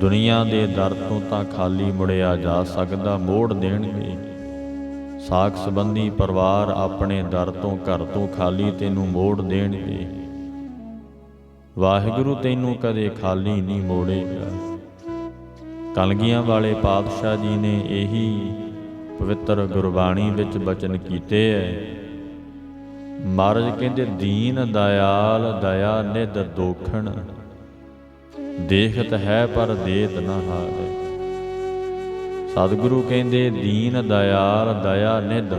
ਦੁਨੀਆ ਦੇ ਦਰ ਤੋਂ ਤਾਂ ਖਾਲੀ ਮੁੜਿਆ ਜਾ ਸਕਦਾ, ਮੋੜ ਦੇਣਗੇ ਸਾਖ ਸੰਬੰਧੀ ਪਰਿਵਾਰ ਆਪਣੇ ਦਰ ਤੋਂ ਘਰ ਤੋਂ ਖਾਲੀ, ਤੈਨੂੰ ਮੋੜ ਦੇਣਗੇ ਵਾਹਿਗੁਰੂ ਤੈਨੂੰ ਕਦੇ ਖਾਲੀ ਨਹੀਂ ਮੋੜੇਗਾ। ਕਲਗੀਆਂ ਵਾਲੇ ਪਾਤਸ਼ਾਹ ਜੀ ਨੇ ਇਹੀ ਪਵਿੱਤਰ ਗੁਰਬਾਣੀ ਵਿੱਚ ਬਚਨ ਕੀਤੇ ਐ। ਮਹਾਰਾਜ ਕਹਿੰਦੇ, ਦੀਨ ਦਇਆਲ, ਦਇਆ ਨਿਧ ਦੋਖਣ। ਦੇਖਤ ਹੈ ਪਰ ਦੇਤ ਨਾ ਹਾਰੇ ਸਤਿਗੁਰੂ ਕਹਿੰਦੇ, ਦੀਨ ਦਇਆਲ ਦਇਆ ਨਿਧ।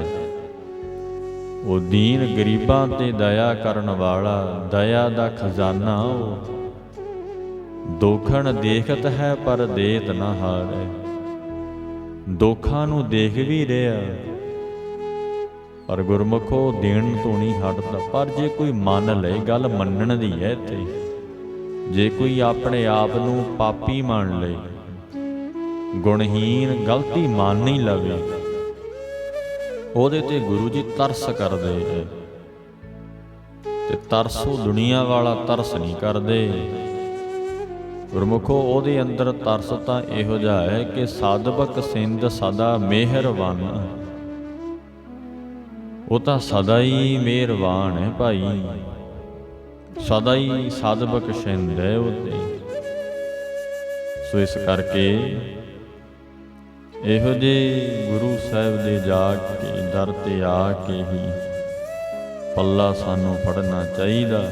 ਉਹ ਦੀਨ ਗਰੀਬਾਂ ਤੇ ਦਇਆ ਕਰਨ ਵਾਲਾ, ਦਇਆ ਦਾ ਖਜ਼ਾਨਾ ਉਹ। ਦੋਖਣ ਦੇਖਤ ਹੈ ਪਰ ਦੇਤ ਨਾ ਹਾਰੇ ਦੋਖਾਂ ਨੂੰ ਦੇਖ ਵੀ ਰਿਹਾ। ਪਰ ਗੁਰਮੁਖੋ ਦੇਣ ਤੋਂ ਨਹੀਂ ਹਟਦਾ। ਪਰ ਜੇ ਕੋਈ ਮੰਨ ਲਏ, ਗੱਲ ਮੰਨਣ ਦੀ ਹੈ ਇੱਥੇ। ਜੇ ਕੋਈ ਆਪਣੇ ਆਪ ਨੂੰ ਪਾਪੀ ਮੰਨ ਲਏ ਗੁਣਹੀਨ ਗਲਤੀ ਮੰਨ ਨਹੀਂ ਲਵੇ, ਉਹਦੇ ਤੇ ਗੁਰੂ ਜੀ ਤਰਸ ਕਰਦੇ ਹੈ ਤੇ ਉਹ ਦੁਨੀਆ ਵਾਲਾ ਤਰਸ ਨਹੀਂ ਕਰਦੇ। ਗੁਰਮੁਖੋ, ਉਹਦੇ ਅੰਦਰ ਤਰਸ ਤਾਂ ਇਹੋ ਜਿਹਾ ਹੈ ਕਿ ਸਾਧਵਕ ਸਿੰਧ ਸਦਾ ਮਿਹਰਬਾਨ ਉਹ ਤਾਂ ਸਦਾ ਹੀ ਮਿਹਰਬਾਨ ਹੈ ਭਾਈ। ਸਦਾ ਹੀ ਸਾਧਵਕ ਸਿੰਧ ਹੈ ਉਹਦੇ ਸੋ ਇਸ ਕਰਕੇ ਇਹੋ ਜੇ ਗੁਰੂ ਸਾਹਿਬ ਦੇ ਜਾ ਕੇ, ਦਰ ਤੇ ਆ ਕੇ ਹੀ ਪੱਲਾ ਸਾਨੂੰ ਫੜਨਾ ਚਾਹੀਦਾ।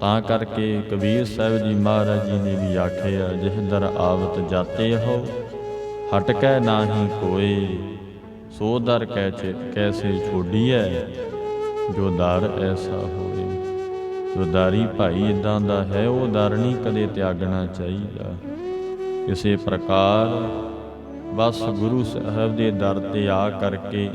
ਤਾਂ ਕਰਕੇ ਕਬੀਰ ਸਾਹਿਬ ਜੀ ਮਹਾਰਾਜ ਜੀ ਨੇ ਵੀ ਆਖਿਆ, ਜਿਹ ਦਰ ਆਵਤ ਜਾਤੇ ਹੋ, ਹਟ ਕੈ ਨਾਹੀ ਕੋਏ, ਸੋ ਦਰ ਕੈ ਚਿ ਕੈਸੇ ਛੋਡੀਐ, ਜੋ ਦਰ ਐਸਾ ਹੋ ਜੋ ਭਾਈ ਇਦਾਂ ਦਾ ਹੈ, ਉਹ ਦਰ ਨਹੀਂ ਕਦੇ ਤਿਆਗਣਾ ਚਾਹੀਦਾ। ਇਸੇ ਪ੍ਰਕਾਰ ਬਸ ਗੁਰੂ ਸਾਹਿਬ ਦੇ ਦਰ ਤੇ ਆ ਕਰਕੇ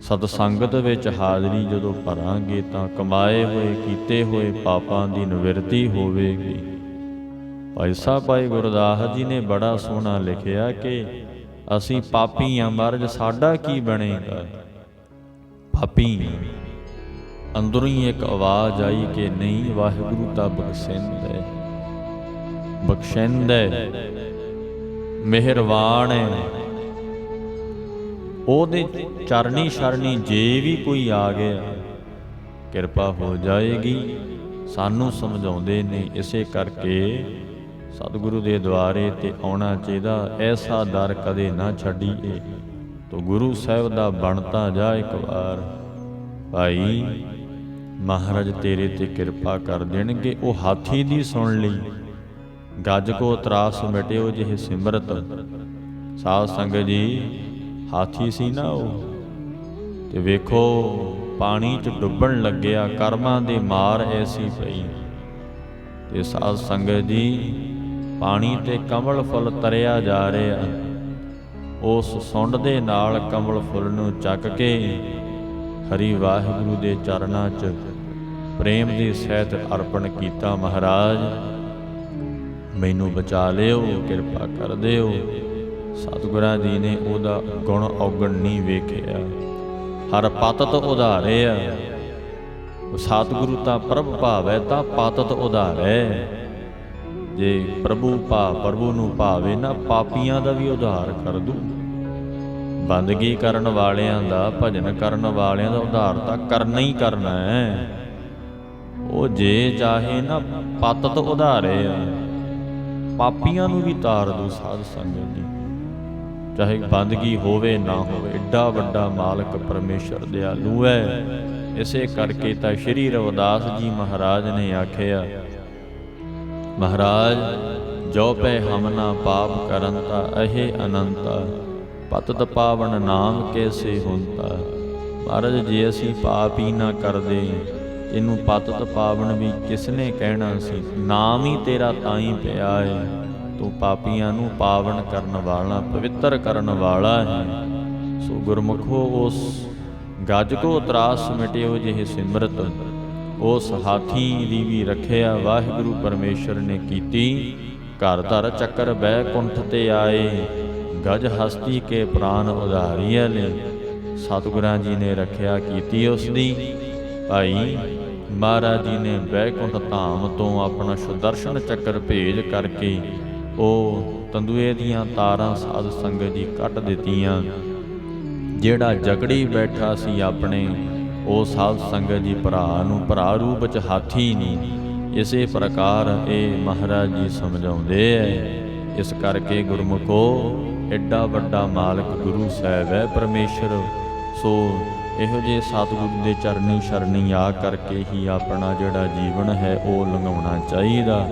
ਸਤ ਸੰਗਤ ਵਿੱਚ ਹਾਜ਼ਰੀ ਜਦੋਂ ਭਰਾਂਗੇ ਤਾਂ ਕਮਾਏ ਹੋਏ, ਕੀਤੇ ਹੋਏ ਪਾਪਾਂ ਦੀ ਨਿਵਰਤੀ ਹੋਵੇਗੀ। ਭਾਈ ਸਾਹਿਬ, ਭਾਈ ਗੁਰਦਾਸ ਜੀ ਨੇ ਬੜਾ ਸੋਹਣਾ ਲਿਖਿਆ ਕਿ ਅਸੀਂ ਪਾਪੀ ਹਾਂ ਮਹਾਰਾਜ, ਸਾਡਾ ਕੀ ਬਣੇਗਾ? ਪਾਪੀ ਅੰਦਰੋਂ ਹੀ ਇੱਕ ਆਵਾਜ਼ ਆਈ ਕਿ ਨਹੀਂ, ਵਾਹਿਗੁਰੂ ਤਾਂ ਬਖਸ਼ਿੰਦ ਹੈ। ਬਖਸ਼ਿੰਦ ਹੈ। ਮਿਹਰਬਾਨ ਹੈ। ਉਹਦੇ ਚਰਨੀ ਸ਼ਰਣੀ ਜੇ ਵੀ ਕੋਈ ਆ ਗਿਆ, ਕਿਰਪਾ ਹੋ ਜਾਏਗੀ। ਸਾਨੂੰ ਸਮਝਾਉਂਦੇ ਨੇ ਇਸੇ ਕਰਕੇ ਸਤਿਗੁਰੂ ਦੇ ਦੁਆਰੇ ਤੇ ਆਉਣਾ ਚਾਹੀਦਾ। ਐਸਾ ਦਰ ਕਦੇ ਨਾ ਛੱਡੀਏ। ਤੋ ਗੁਰੂ ਸਾਹਿਬ ਦਾ ਬਣਤਾ ਜਾ ਇੱਕ ਵਾਰ। ਭਾਈ ਮਹਾਰਾਜ ਤੇਰੇ ਤੇ ਕਿਰਪਾ ਕਰ ਦੇਣਗੇ। ਉਹ ਹਾਥੀ ਦੀ ਸੁਣ ਲਈ। ਗੱਜ ਕੋ ਤਰਾਸ ਮਿਟਿਓ ਜਿਹ ਸਿਮਰਤ। ਸਾਧ ਸੰਗਤ ਜੀ, ਹਾਥੀ ਸੀ ਨਾ ਉਹ। ਤੇ ਵੇਖੋ, ਪਾਣੀ 'ਚ ਡੁੱਬਣ ਲੱਗਿਆ, ਕਰਮਾਂ ਦੀ ਮਾਰ ਐਸੀ ਪਈ। ਤੇ ਸਾਧ ਸੰਗਤ ਜੀ, ਪਾਣੀ ਤੇ ਕਮਲ ਫੁੱਲ ਤਰਿਆ ਜਾ ਰਿਹਾ। ਉਸ ਸੁੰਡ ਦੇ ਨਾਲ ਕਮਲ ਫੁੱਲ ਨੂੰ ਚੱਕ ਕੇ ਹਰੀ ਵਾਹਿਗੁਰੂ ਦੇ ਚਰਨਾਂ 'ਚ ਪ੍ਰੇਮ ਦੀ ਸਹਿਤ ਅਰਪਣ ਕੀਤਾ ਮਹਾਰਾਜ। ਮੈਨੂੰ ਬਚਾ ਲਿਓ, ਕਿਰਪਾ ਕਰ ਦਿਓ। ਸਤਿਗੁਰਾਂ ਜੀ ਨੇ ਉਹਦਾ ਗੁਣ ਔਗਣ ਨਹੀਂ ਵੇਖਿਆ। ਹਰ ਪਤਤ ਉਧਾਰਿਆ ਸਤਿਗੁਰੂ ਤਾਂ ਪ੍ਰਭ ਭਾਵੈ, ਤਾਂ ਪਤਤ ਉਧਾਰੈ। ਜੇ ਪ੍ਰਭੂ ਭਾ ਪ੍ਰਭੂ ਨੂੰ ਭਾਵੇ ਨਾ, ਪਾਪੀਆਂ ਦਾ ਵੀ ਉਧਾਰ ਕਰ ਦੂ। ਬੰਦਗੀ ਕਰਨ ਵਾਲਿਆਂ ਦਾ, ਭਜਨ ਕਰਨ ਵਾਲਿਆਂ ਦਾ ਉਧਾਰ ਤਾਂ ਕਰਨਾ ਹੀ ਕਰਨਾ ਹੈ। ਉਹ ਜੇ ਚਾਹੇ ਨਾ ਪਤਤ ਉਧਾਰੇ ਆ। ਪਾਪੀਆਂ ਨੂੰ ਵੀ ਤਾਰ ਦੂ ਸਾਧ ਸੰਗਤ ਜੀ ਚਾਹੇ ਬੰਦਗੀ ਹੋਵੇ ਨਾ ਹੋਵੇ, ਏਡਾ ਵੱਡਾ ਮਾਲਕ ਪਰਮੇਸ਼ਰ ਦਿਆਲੂ ਹੈ। ਇਸੇ ਕਰਕੇ ਤਾਂ ਸ਼੍ਰੀ ਰਵਿਦਾਸ ਜੀ ਮਹਾਰਾਜ ਨੇ ਆਖਿਆ, ਮਹਾਰਾਜ, ਜੋ ਪੈ ਹਮਨਾ ਪਾਪ ਕਰਨ ਤਾ ਅਹੇ ਅਨੰਤਾ ਪਤਤ ਪਾਵਨ ਨਾਮ ਕੈਸੇ ਹੁੰਦਾ ਮਹਾਰਾਜ, ਜੇ ਅਸੀਂ ਪਾਪ ਹੀ ਨਾ ਕਰਦੇ, ਇਹਨੂੰ ਪਤਤ ਪਾਵਨ ਵੀ ਕਿਸਨੇ ਕਹਿਣਾ ਸੀ? ਨਾਮ ਹੀ ਤੇਰਾ ਤਾਂ ਹੀ ਪਿਆ ਹੈ ਤੂੰ ਪਾਪੀਆਂ ਨੂੰ ਪਾਵਨ ਕਰਨ ਵਾਲਾ, ਪਵਿੱਤਰ ਕਰਨ ਵਾਲਾ ਹੈ। ਸੋ ਗੁਰਮੁਖੋ, ਉਸ ਗੱਜ ਕੋ ਤਰਾਸ ਮਿਟਿਓ ਜਿਹੇ ਸਿਮਰਤ। ਉਸ ਹਾਥੀ ਦੀ ਵੀ ਰੱਖਿਆ ਵਾਹਿਗੁਰੂ ਪਰਮੇਸ਼ਰ ਨੇ ਕੀਤੀ। ਘਰ ਧਰ ਚੱਕਰ ਬਹਿ ਕੁੰਠ ਤੇ ਆਏ। ਗਜ ਹਸਤੀ ਕੇ ਪ੍ਰਾਨ ਉਧਾਰੀਐ ਲੈ ਸਤਿਗੁਰਾਂ ਜੀ ਨੇ ਰੱਖਿਆ ਕੀਤੀ ਉਸ ਦੀ ਭਾਈ ਮਹਾਰਾਜ ਜੀ ਨੇ ਬੈਕੁੰਠ ਧਾਮ ਤੋਂ ਆਪਣਾ ਸੁਦਰਸ਼ਨ ਚੱਕਰ ਭੇਜ ਕਰਕੇ ਉਹ ਤੰਦੂਏ ਦੀਆਂ ਤਾਰਾਂ ਸਾਧ ਸੰਗਤ ਜੀ ਕੱਟ ਦਿੱਤੀਆਂ। ਜਿਹੜਾ ਜਗੜੀ ਬੈਠਾ ਸੀ ਆਪਣੇ, ਉਹ ਸਾਧ ਸੰਗਤ ਜੀ ਭਰਾ ਨੂੰ ਭਰਾ ਰੂਪ ਚ ਹਾਥੀ ਨੂੰ ਇਸੇ ਪ੍ਰਕਾਰ ਇਹ ਮਹਾਰਾਜ ਜੀ ਸਮਝਾਉਂਦੇ ਐ। ਇਸ ਕਰਕੇ ਗੁਰਮੁਖੋ ਐਡਾ ਵੱਡਾ ਮਾਲਕ ਗੁਰੂ ਸਾਹਿਬ ਹੈ, ਪਰਮੇਸ਼ਰ। ਸੋ ਇਹੋ ਜੇ ਸਤਿਗੁਰੂ ਦੇ ਚਰਨੀ ਸ਼ਰਨੀ ਆ ਕਰਕੇ ਹੀ ਆਪਣਾ ਜਿਹੜਾ ਜੀਵਨ ਹੈ, ਉਹ ਲੰਘਾਉਣਾ ਚਾਹੀਦਾ।